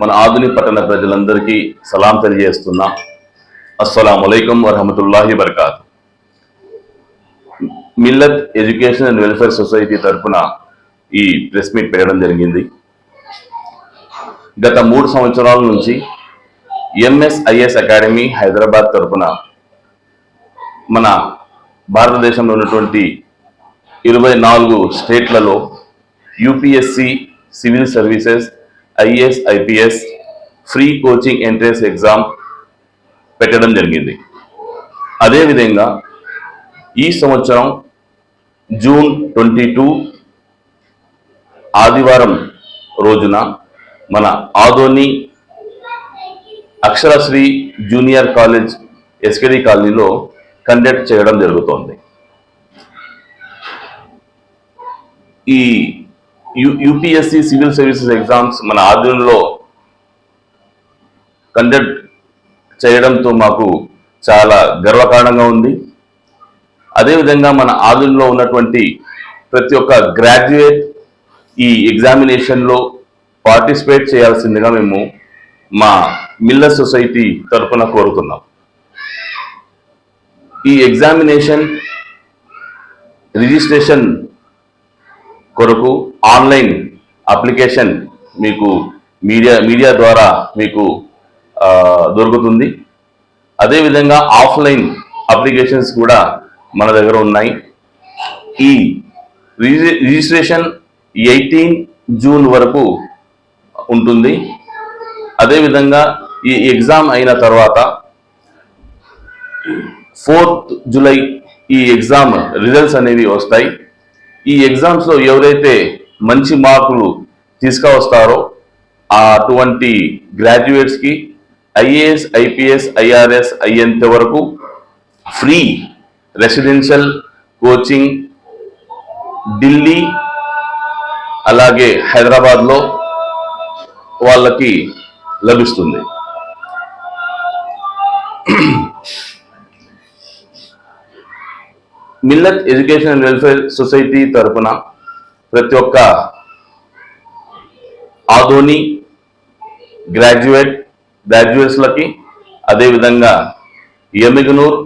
మన ఆధునిక పట్టణ ప్రజలందరికీ సలాం తెలియజేస్తున్నా. అస్సలం అయికం వరహమతుల్లాహి బర్కాత్ Millat education and welfare society తరఫున ఈ ప్రెస్ మీట్ పెట్టడం జరిగింది. గత మూడు సంవత్సరాల నుంచి ఎంఎస్ఐఎస్ అకాడమీ హైదరాబాద్ తరఫున మన భారతదేశంలో ఉన్నటువంటి ఇరవై నాలుగు స్టేట్లలో UPSC civil services IAS IPS free coaching entrance exam పెట్టడం జరిగింది. అదేవిధంగా ఈ సంవత్సరం జూన్ ట్వంటీ టూ ఆదివారం రోజున మన Adoni Aksharasri junior college SKD కాలనీలో కండక్ట్ చేయడం జరుగుతోంది. ఈ U UPSC civil services exams మన ఆధ్వర్యంలో కండక్ట్ చేయడంతో మాకు చాలా గర్వకారణంగా ఉంది. అదేవిధంగా మన ఆధునంలో ఉన్నటువంటి ప్రతి ఒక్క గ్రాడ్యుయేట్ ఈ ఎగ్జామినేషన్లో పార్టిసిపేట్ చేయాల్సిందిగా మేము మా మిల్ల సొసైటీ తరఫున కోరుతున్నాం. ఈ ఎగ్జామినేషన్ రిజిస్ట్రేషన్ కొరకు ఆన్లైన్ అప్లికేషన్ మీకు మీడియా మీడియా ద్వారా మీకు దొరుకుతుంది. అదేవిధంగా ఆఫ్లైన్ అప్లికేషన్స్ కూడా మన దగ్గర ఉన్నాయి. ఈ రిజి- రిజిస్ట్రేషన్ ఎయిటీన్ జూన్ వరకు ఉంటుంది. అదేవిధంగా ఈ ఎగ్జామ్ అయిన తర్వాత ఫోర్త్ జూలై ఈ ఎగ్జామ్ రిజల్ట్స్ అనేవి వస్తాయి. ఈ ఎగ్జామ్స్లో ఎవరైతే మంచి మార్కులు తీసుకువస్తారో ఆ అటువంటి గ్రాడ్యుయేట్స్కి ఐఏఎస్ ఐపీఎస్ ఐఆర్ఎస్ అయ్యేంత వరకు ఫ్రీ రెసిడెన్షియల్ కోచింగ్ ఢిల్లీ అలాగే హైదరాబాద్లో వాళ్ళకి లభిస్తుంది. మిల్లత్ ఎడ్యుకేషన్ వెల్ఫేర్ సొసైటీ తరపున ప్రతి ఒక్క ఆధోని గ్రాడ్యుయేట్ గ్రాడ్యుయేట్స్లకి అదేవిధంగా ఎమిగనూర్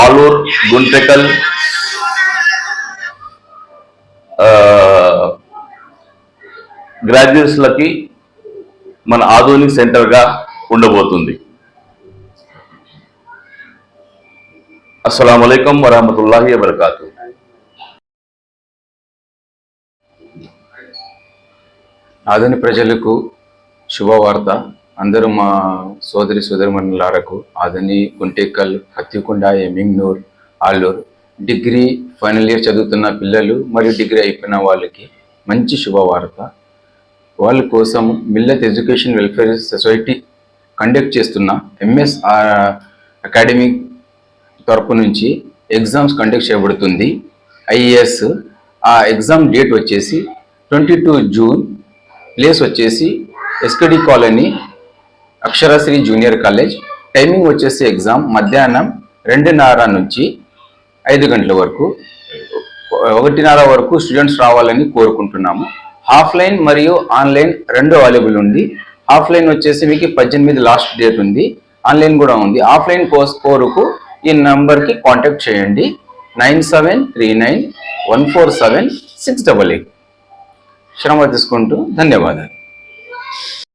ఆలూర్ గుంటెకల్ గ్రాడ్యుయేట్స్లకి మన ఆధునిక సెంటర్గా ఉండబోతుంది. అస్సలం అయికం వరహమతుల్లాహి వబర్కాతు ఆధునిక ప్రజలకు శుభవార్త. అందరూ మా సోదరి సోదరిమణులారకు Adoni Guntakal Hattikonda Emmiganur Alur degree final year చదువుతున్న పిల్లలు మరియు డిగ్రీ అయిపోయిన వాళ్ళకి మంచి శుభవార్త. వాళ్ళ కోసం Millat education welfare society conduct చేస్తున్న ఎంఎస్ అకాడమీ తరపు నుంచి ఎగ్జామ్స్ కండక్ట్ చేయబడుతుంది. ఐఏఎస్ ఆ ఎగ్జామ్ డేట్ వచ్చేసి ట్వంటీ టూ జూన్. ప్లేస్ వచ్చేసి SKD colony Aksharasri junior college. Timing వచ్చేసి ఎగ్జామ్ మధ్యాహ్నం రెండున్నర నుంచి ఐదు గంటల వరకు. ఒకటిన్నర వరకు స్టూడెంట్స్ రావాలని కోరుకుంటున్నాము. ఆఫ్లైన్ మరియు ఆన్లైన్ రెండు అవైలబుల్ ఉంది. ఆఫ్లైన్ వచ్చేసి మీకు పద్దెనిమిది లాస్ట్ డేట్ ఉంది. ఆన్లైన్ కూడా ఉంది. ఆఫ్లైన్ కోర్స్ కోరుకు ఈ నంబర్కి కాంటాక్ట్ చేయండి. Nine seven three nine one four seven six double eight. శ్రమ తీసుకుంటూ ధన్యవాదాలు.